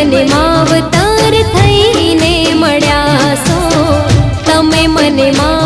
મને માવતાર થઈને મળ્યા સો તમે મને મા